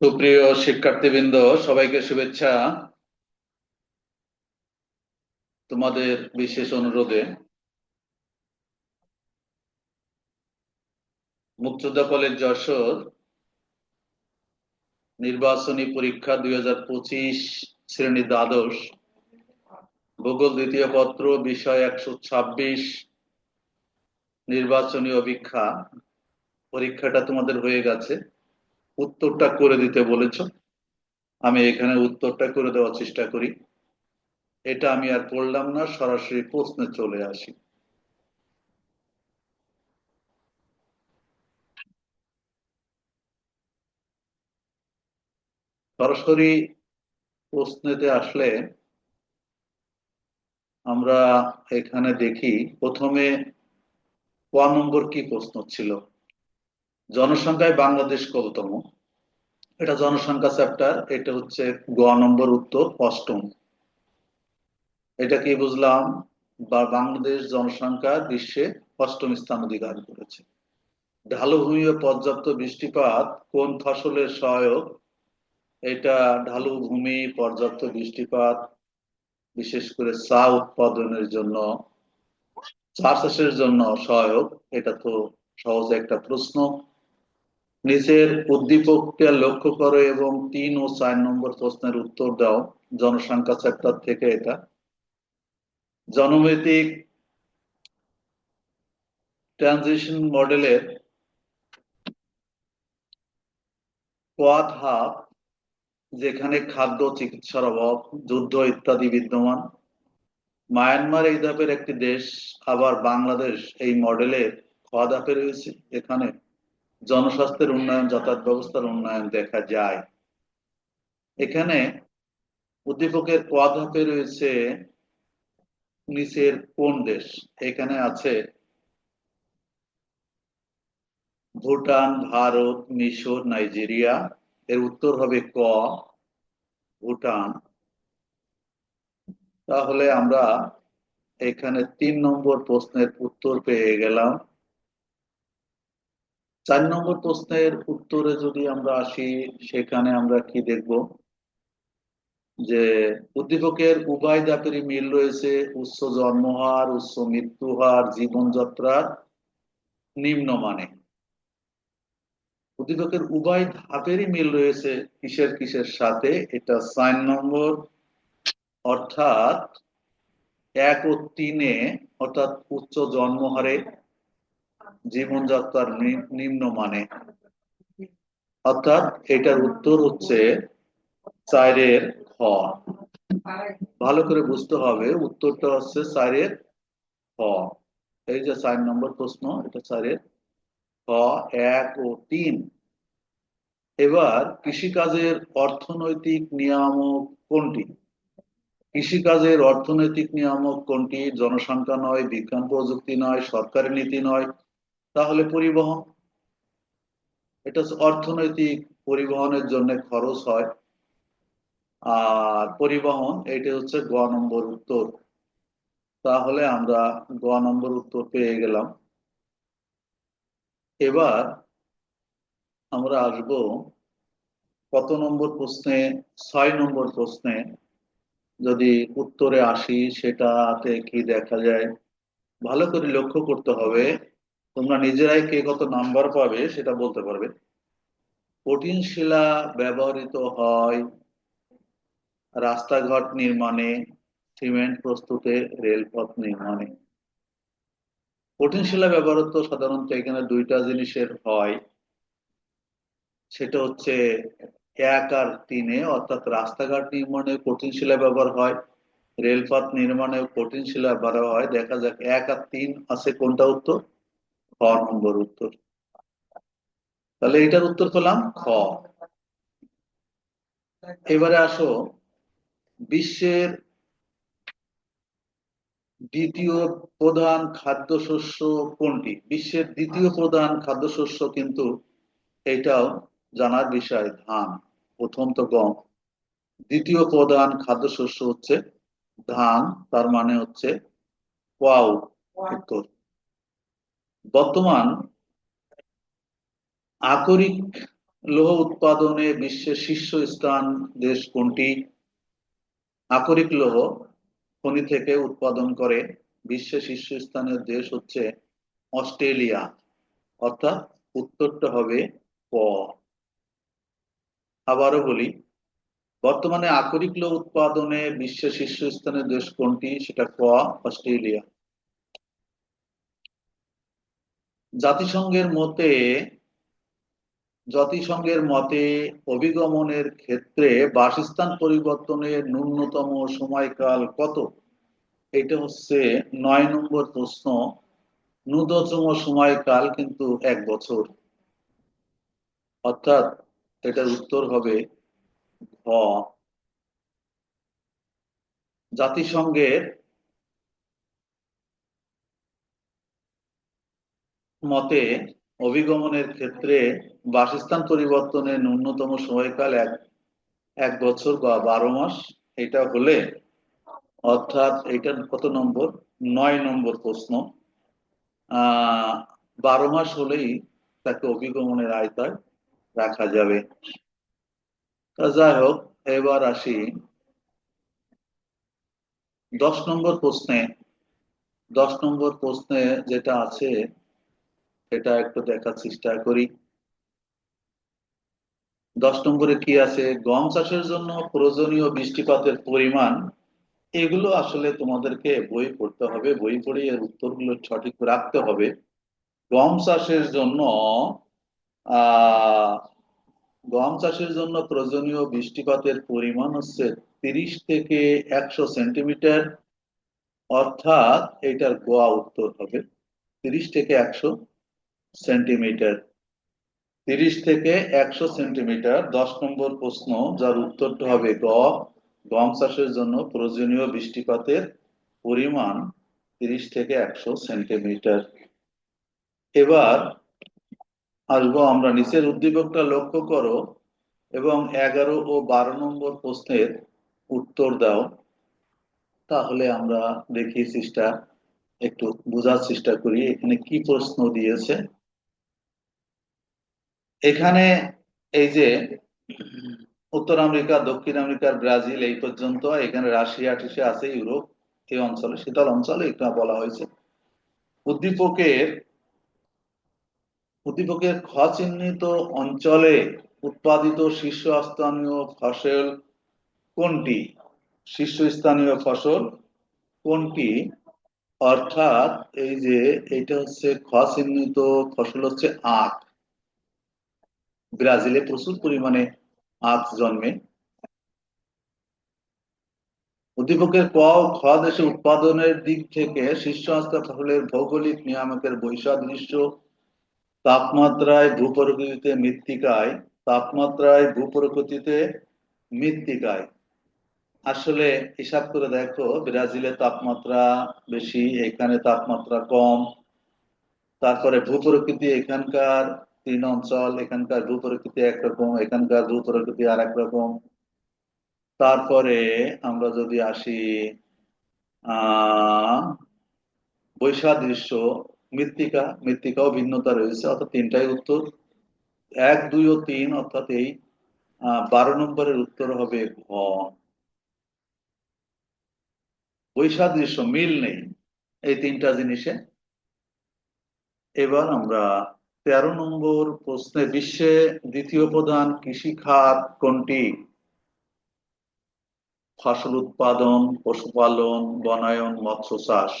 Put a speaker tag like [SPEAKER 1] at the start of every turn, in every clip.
[SPEAKER 1] সুপ্রিয় শিক্ষার্থীবৃন্দ, সবাইকে শুভেচ্ছা। তোমাদের বিশেষ অনুরোধে মুক্তদা কলেজ যশোর নির্বাচনী পরীক্ষা দুই হাজার পঁচিশ শ্রেণি দ্বাদশ, ভূগোল দ্বিতীয় পত্র, বিষয় একশো ছাব্বিশ, নির্বাচনী অভিক্ষা পরীক্ষাটা তোমাদের হয়ে গেছে। উত্তরটা করে দিতে বলেছ। আমি এখানে উত্তরটা করে দেওয়ার চেষ্টা করি। এটা আমি আর করলাম না, সরাসরি প্রশ্নে চলে আসি। সরাসরি প্রশ্নেতে আসলে আমরা এখানে দেখি, প্রথমে ক নম্বর কি প্রশ্ন ছিল? জনসংখ্যায় বাংলাদেশ কততম? এটা জনসংখ্যা চ্যাপ্টার, এটা হচ্ছে গ নম্বর উত্তর, অষ্টম। এটা কি বুঝলাম? বা বাংলাদেশ জনসংখ্যা বিশ্বে অষ্টম স্থান অধিকার করেছে। ঢালুভূমি ও পর্যাপ্ত বৃষ্টিপাত কোন ফসলের সহায়ক? এটা ঢালু ভূমি পর্যাপ্ত বৃষ্টিপাত, বিশেষ করে চা উৎপাদনের জন্য চা চাষের জন্য সহায়ক। এটা তো সহজ একটা প্রশ্ন। নিচের উদ্দীপককে লক্ষ্য করো এবং তিন ও চার নম্বর প্রশ্নের উত্তর দাও। জনসংখ্যা চ্যাপ্টার থেকে এটা। জনমিতিক ট্রানজিশন মডেলের কোয়াদ হাব যেখানে খাদ্য, চিকিৎসার অভাব, যুদ্ধ ইত্যাদি বিদ্যমান। মায়ানমার এই ধাপের একটি দেশ, আবার বাংলাদেশ এই মডেলের খাওয়া ধাপে রয়েছে। এখানে জনস্বাস্থ্যের উন্নয়ন, যাতায়াত ব্যবস্থার উন্নয়ন দেখা যায়। এখানে উদ্দীপকের ক ধাপে রয়েছে নিচের কোন দেশ? এখানে আছে ভুটান, ভারত, মিশর, নাইজেরিয়া। এর উত্তর হবে ক, ভুটান। তাহলে আমরা এখানে তিন নম্বর প্রশ্নের উত্তর পেয়ে গেলাম। চার নম্বর প্রশ্নের উত্তরে যদি আমরা আসি, সেখানে আমরা কি দেখব? যে উদ্দীপকের উভয় জাতেরই মিল রয়েছে উচ্চ জন্মহার উচ্চ মৃত্যু হার জীবনযাত্রার নিম্নমানে উদ্দীপকের উভয় ধাপেরই মিল রয়েছে, কিসের কিসের সাথে? এটা চার নম্বর, অর্থাৎ এক ও তিনে, অর্থাৎ উচ্চ জন্মহারে জীবনযাত্রার নিম্নমানে অর্থাৎ এটার উত্তর হচ্ছে চারের খ। ভালো করে বুঝতে হবে, উত্তরটা হচ্ছে চারের খ। এই যে চার নম্বর প্রশ্ন, এটা চারের খ এক ও তিন। এবার কৃষিকাজের অর্থনৈতিক নিয়ামক কোনটি? কৃষিকাজের অর্থনৈতিক নিয়ামক কোনটি? জনসংখ্যা নয়, বিজ্ঞান প্রযুক্তি নয়, সরকারি নীতি নয় তাহলে পরিবহন, এটা অর্থনৈতিক পরিবহনের জন্য খরচ হয়। আর পরিবহন এটা হচ্ছে গ নম্বর উত্তর। তাহলে আমরা গ নম্বর উত্তর পেয়ে গেলাম। এবার আমরা আসব কত নম্বর প্রশ্নে, ছয় নম্বর প্রশ্নে। যদি উত্তরে আসি, সেটাতে কি দেখা যায়? ভালো করে লক্ষ্য করতে হবে। তোমরা নিজেরাই কে কত নাম্বার পাবে সেটা বলতে পারবে। কঠিন শিলা ব্যবহৃত হয় রাস্তাঘাট নির্মাণে, সিমেন্ট প্রস্তুতে, রেলপথ নির্মাণে। কঠিন শিলা ব্যবহৃত সাধারণত এখানে দুইটা জিনিসের হয়। সেটা হচ্ছে এক আর তিনে, অর্থাৎ রাস্তাঘাট নির্মাণে কঠিন শিলা ব্যবহার হয়, রেলপথ নির্মাণে কঠিন শিলা ব্যবহার হয়। দেখা যাক এক আর তিন আছে কোনটা উত্তর? খ নম্বর উত্তর। তাহলে এটার উত্তর পেলাম খ। এবারে আসো, বিশ্বের দ্বিতীয় প্রধান খাদ্যশস্য কোনটি? বিশ্বের দ্বিতীয় প্রধান খাদ্যশস্য কিন্তু এটাও জানার বিষয়, ধান। প্রথম তো গম দ্বিতীয় প্রধান খাদ্যশস্য হচ্ছে ধান, তার মানে হচ্ছে ওয়াও, উত্তর। বর্তমান আকরিক লৌহ উৎপাদনে বিশ্বের শীর্ষ স্থান দেশ কোনটি? আকরিক লৌহ খনি থেকে উৎপাদন করে বিশ্বের শীর্ষ স্থানের দেশ হচ্ছে অস্ট্রেলিয়া, অর্থাৎ উত্তরটা হবে ক আবারও বলি, বর্তমানে আকরিক লৌহ উৎপাদনে বিশ্বের শীর্ষস্থানের দেশ কোনটি? সেটা ক, অস্ট্রেলিয়া। জাতিসংঘের মতে জাতিসংঘের মতে অভিগমনের ক্ষেত্রে বাসস্থান পরিবর্তনের ন্যূনতম সময়কাল কত? এটা হচ্ছে নয় নম্বর প্রশ্ন। ন্যূনতম সময়কাল কিন্তু এক বছর। অর্থাৎ এটার উত্তর হবে ঘ। জাতিসংঘের মতে অভিগমনের ক্ষেত্রে বাসস্থান পরিবর্তনের ন্যূনতম সময়কাল এক এক বছর বা বারো মাস। এটা হলে, অর্থাৎ এটা কত নম্বর? নয় নম্বর প্রশ্ন। বারো মাস হলেই তাকে অভিগমনের আয়তায় রাখা যাবে। যাই হোক, এবার আসি দশ নম্বর প্রশ্নে। দশ নম্বর প্রশ্নে যেটা আছে এটা একটু দেখার চেষ্টা করি। দশ নম্বরে কি আছে? গম চাষের জন্য প্রয়োজনীয় বৃষ্টিপাতের পরিমাণ, এগুলো আসলে তোমাদেরকে বই পড়তে হবে। বই পড়ে এর উত্তরগুলো সঠিক রাখতে হবে। গম চাষের জন্য গম চাষের জন্য প্রয়োজনীয় বৃষ্টিপাতের পরিমাণ হচ্ছে তিরিশ থেকে একশো সেন্টিমিটার। অর্থাৎ এটার গোয়া উত্তর হবে। তিরিশ থেকে একশো। সেন্টিমিটার তিরিশ থেকে একশো সেন্টিমিটার দশ নম্বর প্রশ্ন, যার উত্তরটা হবে গ। গম চাষের জন্য প্রয়োজনীয় বৃষ্টিপাতের পরিমাণ তিরিশ থেকে একশো সেন্টিমিটার এবার আসব আমরা নিচের উদ্দীপকটা লক্ষ্য করো এবং এগারো ও বারো নম্বর প্রশ্নের উত্তর দাও। তাহলে আমরা দেখি চেষ্টা, একটু বোঝার চেষ্টা করি এখানে কি প্রশ্ন দিয়েছে। এখানে এই যে উত্তর আমেরিকা, দক্ষিণ আমেরিকার ব্রাজিল এই পর্যন্ত, এখানে রাশিয়া টিশিয়া আছে, ইউরোপ, এই অঞ্চলে, শীতল অঞ্চলে একটু বলা হয়েছে। উদ্দীপকের উদ্দীপকের খ চিহ্নিত অঞ্চলে উৎপাদিত শীর্ষস্থানীয় ফসল কোনটি? শীর্ষস্থানীয় ফসল কোনটি? অর্থাৎ এই যে এটা হচ্ছে খ চিহ্নিত ফসল হচ্ছে আখ। ব্রাজিলে প্রচুর পরিমাণে আখ জন্মে। উদ্দীপকের ক খ দেশে উৎপাদনের দিক থেকে শীর্ষস্থান ফসলের ভৌগোলিক নিয়ামকের বৈসাদৃশ্য তাপমাত্রায় ভূপ্রকৃতিতে মৃত্তিকায়, তাপমাত্রায় ভূপ্রকৃতিতে মৃত্তিকায়। আসলে হিসাব করে দেখো ব্রাজিলের তাপমাত্রা বেশি, এখানে তাপমাত্রা কম, তারপরে ভূপ্রকৃতি এখানকার তিন অঞ্চল, এখানকার দ্রুত ভূপ্রকৃতি একরকম এখানকার দ্রুত ভূপ্রকৃতি আর এক রকম। তারপরে আমরা যদি আসি আহ বৈসাদৃশ্য, মৃত্তিকা, মৃত্তিকাও ভিন্নতা রয়েছে, অর্থাৎ তিনটাই উত্তর। এক, দুই ও তিন, অর্থাৎ এই বারো নম্বরের উত্তর হবে ঘ। বৈসাদৃশ্য, মিল নেই এই তিনটা জিনিসে। এবার আমরা তেরো নম্বর প্রশ্নে, বিশ্বে দ্বিতীয় প্রধান কৃষি খাত কোনটি? ফসল উৎপাদন, পশুপালন, বনায়ন, মৎস্য চাষ।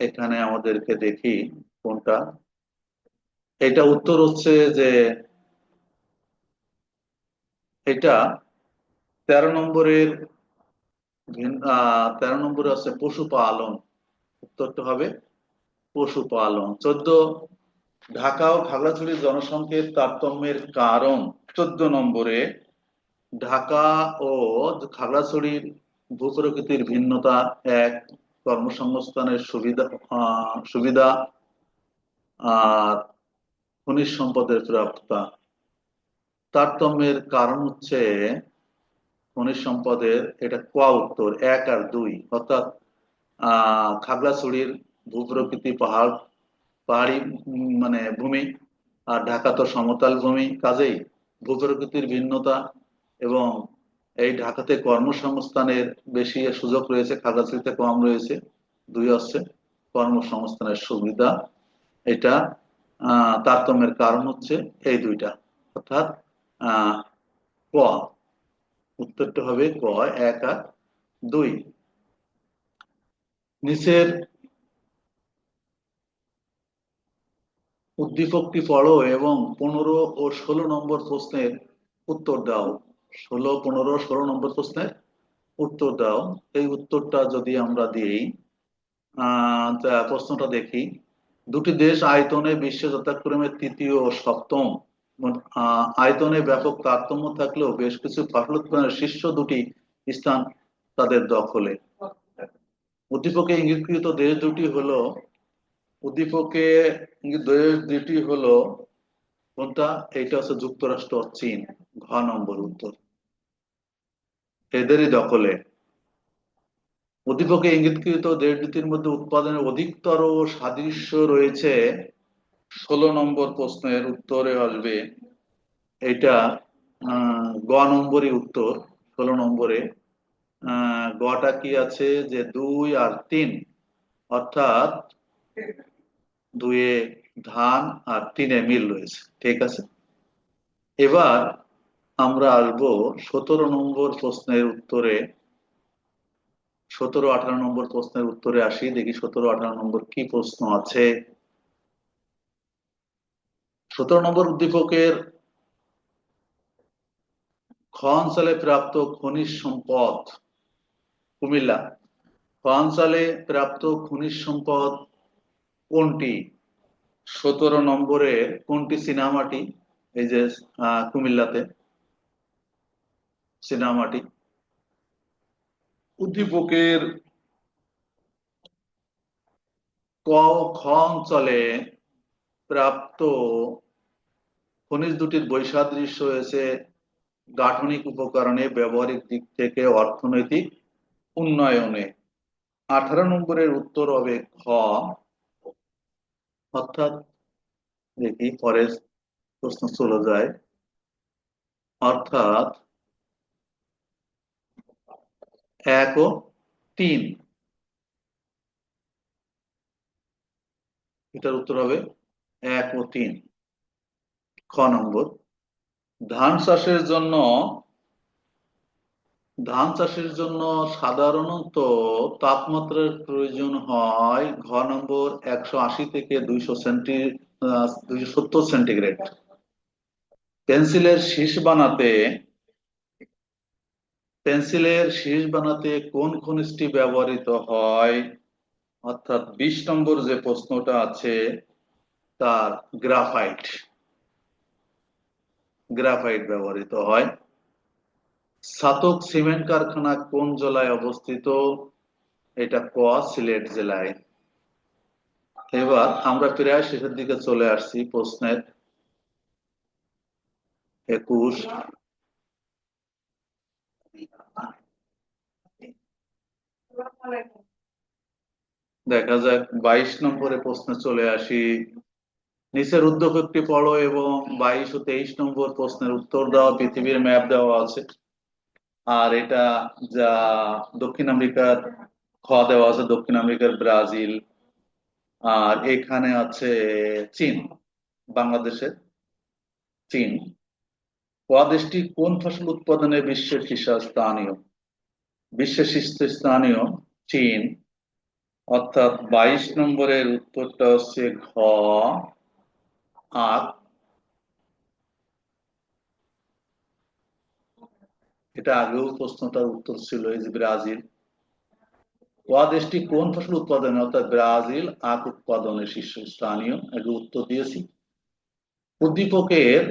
[SPEAKER 1] এখানে আমাদেরকে দেখি কোনটা। এটা উত্তর হচ্ছে যে, এটা তেরো নম্বরের তেরো নম্বরে আছে পশুপালন। উত্তরটা হবে পশুপালন। চোদ্দ, ঢাকা ও খাগড়াছড়ির জনসংখ্যার তারতম্যের কারণ। চোদ্দ নম্বরে, ঢাকা ও খাগড়াছড়ির ভূপ্রকৃতির ভিন্নতা এক, কর্মসংস্থানের সুবিধা সুবিধা, আর খনিজ সম্পদের প্রাপ্তা। তারতম্যের কারণ হচ্ছে খনিজ সম্পদের, এটা কোয়া উত্তর, এক আর দুই। অর্থাৎ আহ খাগড়াছড়ির ভূপ্রকৃতি পাহাড়, পাহাড়ি মানে ভূমি আর ঢাকা তো সমতল ভূমি। কাজেই ভূপ্রকৃতির ভিন্নতা এবং এই ঢাকাতে কর্মসংস্থানের বেশি সুযোগ রয়েছে, খাগড়াছড়িতে কম রয়েছে, দুই হচ্ছে কর্মসংস্থানের সুবিধা। এটা তারতম্যের কারণ হচ্ছে এই দুইটা। অর্থাৎ ক, উত্তরটা হবে ক, এক আর দুই। নিচের উদ্দীপকটি পড়ো এবং পনেরো ও ষোলো নম্বর প্রশ্নের উত্তর দাও। ষোলো, পনেরো, ষোলো নম্বর প্রশ্নের উত্তর দাও। এই উত্তরটা যদি আমরা দিই প্রশ্নটা দেখি। দুটি দেশ আয়তনে বিশ্ব যথাক্রমে তৃতীয় ও সপ্তম। আয়তনে ব্যাপক তারতম্য থাকলেও বেশ কিছু ফসল উৎপাদনের শীর্ষ দুটি স্থান তাদের দখলে। উদ্দীপকে ইঙ্গিতকৃত দেশ দুটি হলো উদ্দীপকে দুটি হলো, কোনটা? এটা হচ্ছে যুক্তরাষ্ট্র চীন, ঘ নম্বর উত্তর। এদেরই দখলে। উদ্দীপকে ইঙ্গিতকৃত দেশ দুটির মধ্যে উৎপাদনের অধিকতর সাদৃশ্য রয়েছে। ষোলো নম্বর প্রশ্নের উত্তরে আসবে এটা গ নম্বরই উত্তর, ষোলো নম্বরে। গটা কি আছে? যে দুই আর তিন। অর্থাৎ দুয়ে ধান আর তিনে মিল রয়েছে, ঠিক আছে? এবার আমরা আসব সতেরো নম্বর প্রশ্নের উত্তরে। সতেরো, আঠারো নম্বর প্রশ্নের উত্তরে আসি, দেখি সতেরো, আঠারো নম্বর কি প্রশ্ন আছে? সতেরো নম্বর উদ্দীপকের খ প্রাপ্ত খনিজ সম্পদ, কুমিল্লা। খ প্রাপ্ত খনিজ সম্পদ কোনটি? সতেরো নম্বরে কোনটি সিনেমাটি? এই যে কুমিল্লাতে সিনামাটি। উদ্দীপকের ক, খ অঞ্চলে প্রাপ্ত খনিজ দুটির বৈসাদৃশ্য হয়েছে গাঠনিক উপকরণে ব্যবহারিক দিক থেকে অর্থনৈতিক উন্নয়নে। আঠারো নম্বরের উত্তর হবে খ অর্থাৎ দেখি পরে প্রশ্ন চলে যায়। অর্থাৎ এক ও তিন। এটার উত্তর হবে এক ও তিন। খ নম্বর। ধান চাষের জন্য ধান চাষের জন্য সাধারণত তাপমাত্রার প্রয়োজন হয় ঘ নম্বর একশো আশি থেকে দুইশো সেন্টি দুইশো সত্তর সেন্টিগ্রেড। পেন্সিলের শীষ বানাতে, পেন্সিলের শীষ বানাতে কোন খনিজটি ব্যবহৃত হয়? অর্থাৎ বিশ নম্বর যে প্রশ্নটা আছে, তার গ্রাফাইট। গ্রাফাইট ব্যবহৃত হয়। সাতক সিমেন্ট কারখানা কোন জেলায় অবস্থিত? এটা ক, সিলেট জেলায়। এবার আমরা প্রায় শেষের দিকে চলে আসছি প্রশ্নের। একুশ। দেখা যাক, বাইশ নম্বরে প্রশ্নে চলে আসি। নিচের উদ্যোগ একটি পড়ো এবং বাইশ ও তেইশ নম্বর প্রশ্নের উত্তর দেওয়া পৃথিবীর ম্যাপ দেওয়া আছে। আর এটা যা দক্ষিণ আমেরিকার খ দেওয়া আছে দক্ষিণ আমেরিকার ব্রাজিল, আর এখানে আছে চীন বাংলাদেশের চীন। দেশটি কোন ফসল উৎপাদনে বিশ্বের শীর্ষস্থানীয় বিশ্বের শীর্ষস্থানীয় চীন। অর্থাৎ বাইশ নম্বরের উত্তরটা হচ্ছে ঘ আখ এটা আগেও প্রশ্নটার উত্তর ছিল এই যে ব্রাজিল। দেশটি কোন ফসল উৎপাদনে, অর্থাৎ ব্রাজিল আখ উৎপাদনের শীর্ষস্থানীয়? আগে উত্তর দিয়েছি। উদ্দীপকের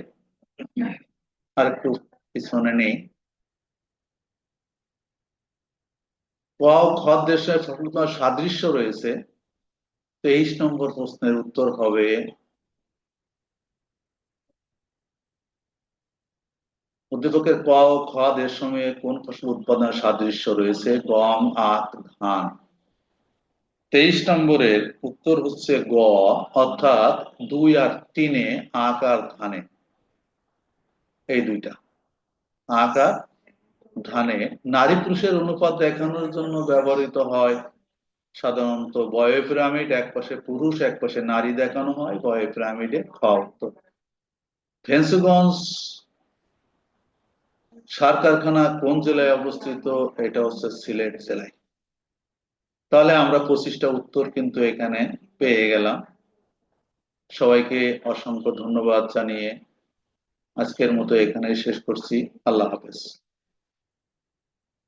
[SPEAKER 1] আর একটু পিছনে নেই। খ দেশে ফসল সাদৃশ্য রয়েছে। তেইশ নম্বর প্রশ্নের উত্তর হবে উদ্দীপকের ক ও খ দেশ সময়ে কোন ফসল উৎপাদনের সাদৃশ্য রয়েছে? গম, আখ, ধান। তেইশ নম্বরের উত্তর হচ্ছে গ, অর্থাৎ দুই আর তিনে আক আর ধানে। এই দুইটা। আক আর ধানে। নারী পুরুষের অনুপাত দেখানোর জন্য ব্যবহৃত হয় সাধারণত বয় পিরামিড, এক পাশে পুরুষ, এক পাশে নারী দেখানো হয়। বয় পিরামিডে খ উত্তর ফেন্সগঞ্জ সার কারখানা কোন জেলায় অবস্থিত? এটা হচ্ছে সিলেট জেলায়। তাহলে আমরা পঁচিশটা উত্তর কিন্তু এখানে পেয়ে গেলাম। সবাইকে অসংখ্য ধন্যবাদ জানিয়ে আজকের মতো এখানেই শেষ করছি। আল্লাহ হাফেজ।